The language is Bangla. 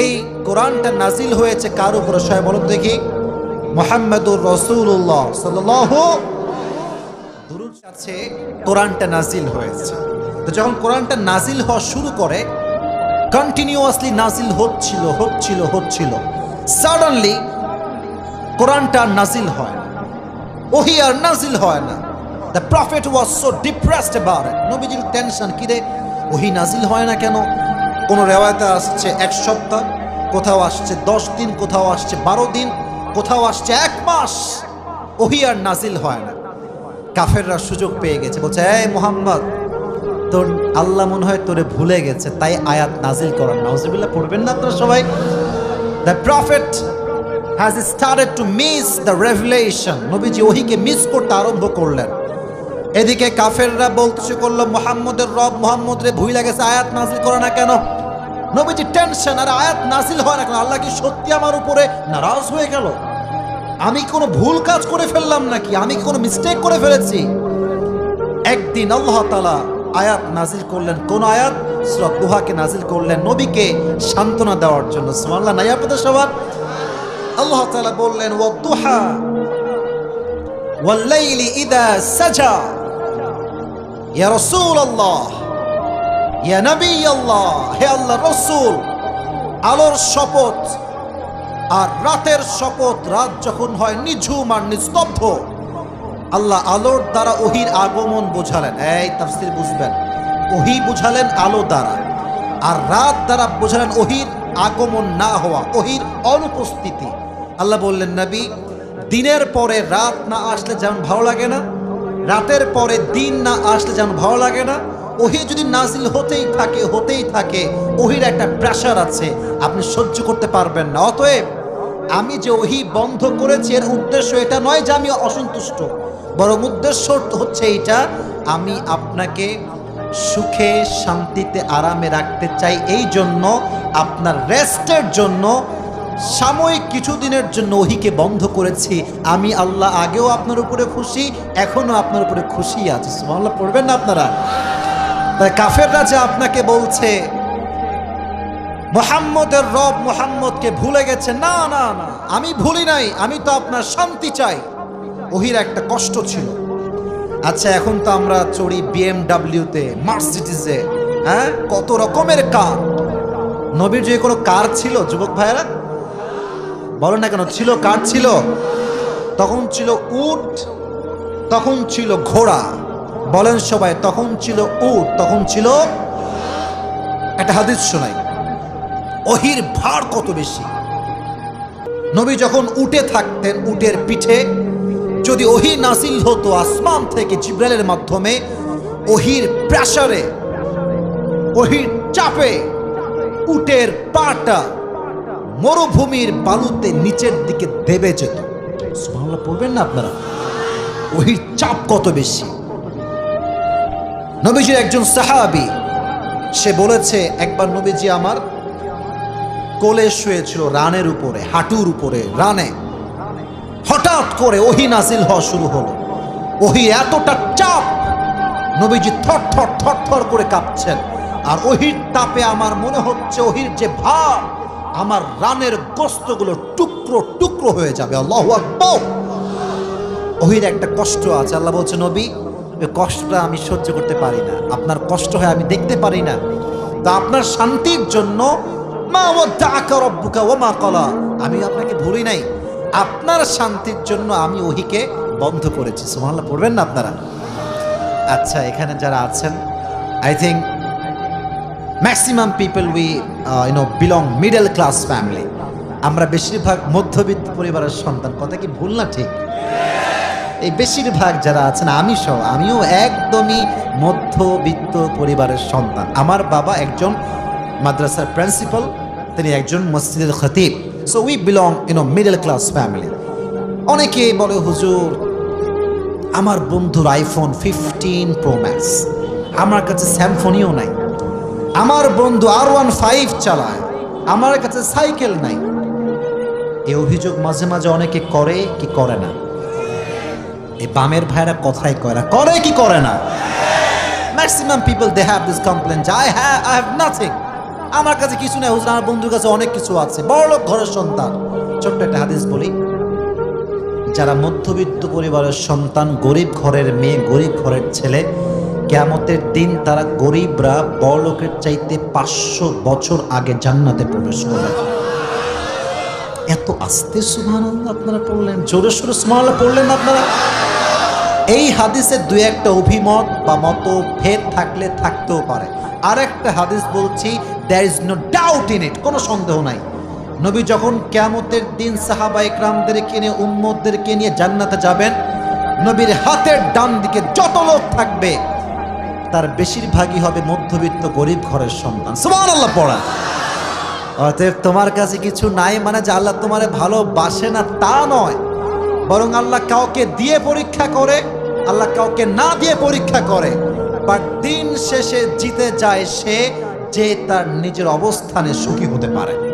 এই কোরআনটা নাজিল হয়েছে কার উপরে? বলুন দেখি। মোহাম্মদুর রসুল্লাহ সাল্লাহ কাছে কোরআনটা নাজিল হয়েছে। তো যখন কোরআনটা নাজিল হওয়া শুরু করে কন্টিনিউয়াসলি নাজিল হচ্ছিল হচ্ছিল হচ্ছিল সাডেনলি কোরআনটা নাজিল হয় না। ওহি আর নাজিল হয় না। The prophet was so depressed about it নবীজির টেনশন কি রে ওহি নাজিল হয় না কেন? কোন রেওয়ায়তে আসছে এক সপ্তাহ, কোথাও আসছে দশ দিন, কোথাও আসছে বারো দিন, কোথাও আসছে এক মাস, ওহি আর নাজিল হয় না। কাফেররা সুযোগ পেয়ে গেছে। বলছে, এই মোহাম্মদ, তোর আল্লাহ মনে হয় তোরে ভুলে গেছে, তাই আয়াত নাজিল করার নাউজিবিল্লাহ, পড়বেন না আপনারা সবাই? The prophet has started to miss the revolution নবীজি ওহিকে মিস করতে আরম্ভ করলেন। এদিকে কাফেররা বলতে করল, মোহাম্মদের রব মোহাম্মদ রে ভুই লাগেছে আয়াত নাজিল করে না কেন? নবীজি টেনশন আর আয়াত নাজিল হয় না আল্লাহ কি সত্যি আমার উপরে নারাজ হয়ে গেল? আমি কোনো ভুল কাজ করে ফেললাম নাকি? আমি কোনো মিস্টেক করে ফেলেছি? একদিন আল্লাহ তালা আয়াত নাজিল করলেন। কোন আয়াত? সুরাত দুহাকে নাজিল করলেন নবীকে সান্ত্বনা দেওয়ার জন্য। সুমাল্লাহ নাই আপনাদের সবার? আল্লাহ তালা বললেন ও দুহা ওয়াল্লাইলি ইদা সাজা। ইয়া রাসূল আল্লাহ ইয়া আল্লাহ, হে আল্লাহ রসুল, আলোর শপথ আর রাতের শপথ, রাত যখন হয় নিঝুম আর নিস্তব্ধ, আল্লাহ আলোর দ্বারা ওহির আগমন বোঝালেন। এই তাফসির বুঝবেন। ওহি বুঝালেন, আলো দ্বারা। আর রাত দ্বারা বোঝালেন ওহির আগমন না হওয়া, ওহির অনুপস্থিতি। আল্লাহ বললেন, নবী, দিনের পরে রাত না আসলে যেমন ভালো লাগে না, রাতের পরে দিন না আসলে যেমন ভালো লাগে না ওহি যদি নাজিল হতেই থাকে হতেই থাকে, ওহির একটা প্রেশার আছে, আপনি সহ্য করতে পারবেন না। অতএব আমি যে ওহি বন্ধ করেছি, এর উদ্দেশ্য এটা নয় যে আমি অসন্তুষ্ট। বরং উদ্দেশ্য হচ্ছে এইটা, আমি আপনাকে সুখে, শান্তিতে, আরামে রাখতে চাই। এই জন্য, আপনার রেস্টের জন্য, সাময়িক কিছুদিনের জন্য ওহিকে বন্ধ করেছি। আমি আল্লাহ আগেও আপনার উপরে খুশি, এখনও আপনার উপরে খুশি আছি। সুবহানাল্লাহ, পড়বেন না আপনারা? তাই কাফেররা যে আপনাকে বলছে, মোহাম্মদের রব মোহাম্মদকে ভুলে গেছে। না না না, আমি ভুলি নাই, আমি তো আপনার শান্তি চাই। ওহির একটা কষ্ট ছিল। আচ্ছা এখন তো আমরা চড়ি বিএমডাব্লিউতে মার্সিডিজে হ্যাঁ? কত রকমের কার? নবীর যে কোনো কার ছিল, যুবক ভাইয়েরা? বলো না কেন, ছিল, কার ছিল? তখন ছিল উট, তখন ছিল ঘোড়া। বলেন সবাই, তখন ছিল উট, তখন ছিল একটা হাদিস শোনাই। অহির ভার কত বেশি। নবী যখন উটে থাকতেন, উটের পিঠে, যদি ওহি নাসিল হতো আসমান থেকে জিব্রাইলের মাধ্যমে ওহির প্রেসারে ওহির চাপে, উটের পাটা মরুভূমির বালুতে নিচের দিকে দেবে যেত। পড়বেন না আপনারা? ওহির চাপ কত বেশি। নবীজির একজন সাহাবি, সে বলেছে, একবার নবীজি আমার কোলে শুয়েছিল রানের উপরে, হাঁটুর উপরে, রানে। হঠাৎ করে ওহি নাজিল হওয়া শুরু হলো। ওহি এতটা চাপ, নবীজি থর থর থর থর করে কাঁপছেন। আর ওহির তাপে আমার মনে হচ্ছে ওহির যে ভার আমার রানের গোস্তগুলো টুকরো টুকরো হয়ে যাবে। আল্লাহ ওহির একটা কষ্ট আছে। আল্লাহ বলছে, নবী ওই কষ্টটা আমি সহ্য করতে পারি না। আপনার কষ্ট হয় আমি দেখতে পারি না। তা আপনার শান্তির জন্য মা মা আমি আপনাকে ভুলি নাই। আপনার শান্তির জন্য আমি ওহিকে বন্ধ করেছি। সুবহানাল্লাহ, পড়বেন না আপনারা? আচ্ছা এখানে যারা আছেন I think maximum people we you know belong middle class family আমরা বেশিরভাগ মধ্যবিত্ত পরিবারের সন্তান। কথা কি ভুল না ঠিক? এই বেশিরভাগ যারা আছেন, আমি সহ, আমিও একদমই মধ্যবিত্ত পরিবারের সন্তান। আমার বাবা একজন মাদ্রাসার প্রিন্সিপাল, তিনি একজন মসজিদের খতিব। So we belong you know middle class family অনেকে বলে, হুজুর, আমার বন্ধুর আইফোন ফিফটিন প্রো ম্যাক্স আমার কাছে স্যামফোনিও নাই। আমার বন্ধু আর ওয়ান ফাইভ চালায়, আমার কাছে সাইকেল নাই। এই অভিযোগ মাঝে মাঝে অনেকে করে, কি করে না। এই বামের ভাইরা কথাই করে না। করে কি করে না? Maximum people they have this complain I have I have nothing আমার কাছে কিছু নেই, হুজুর, আমার বন্ধুর কাছে অনেক কিছু আছে। বড় ঘরের সন্তান। ছোট্ট একটা হাদিস বলি। যারা মধ্যবিত্ত পরিবারের সন্তান, গরিব ঘরের মেয়ে, গরিব ঘরের ছেলে, কেয়ামতের দিন তারা গরিবরা বড়লোকের চাইতে পাঁচশো বছর আগে জান্নাতে প্রবেশ করবে। এত আস্তে সুবহান আপনারা পড়লেন? জোরে সোরে সুবহান পড়লেন আপনারা? এই হাদিসে দু একটা অভিমত বা মত ভেদ থাকলে থাকতেও পারে। আর একটা হাদিস বলছি there is no doubt in it কোনো সন্দেহ নাই। নবী যখন কেয়ামতের দিন সাহাবা ইকরামদেরকে নিয়ে উম্মদদেরকে নিয়ে জান্নাতে যাবেন, নবীর হাতের ডান দিকে যত লোক থাকবে, তার বেশিরভাগই হবে মধ্যবিত্ত গরিব ঘরের সন্তান। আল্লাহ পড়া। অতএব তোমার কাছে কিছু নাই মানে যে আল্লাহ তোমারে ভালোবাসে না তা নয়। বরং আল্লাহ কাউকে দিয়ে পরীক্ষা করে, আল্লাহ কাউকে না দিয়ে পরীক্ষা করে। বাট দিন শেষে জিতে যায় সে যে তার নিজের অবস্থানে সুখী হতে পারে।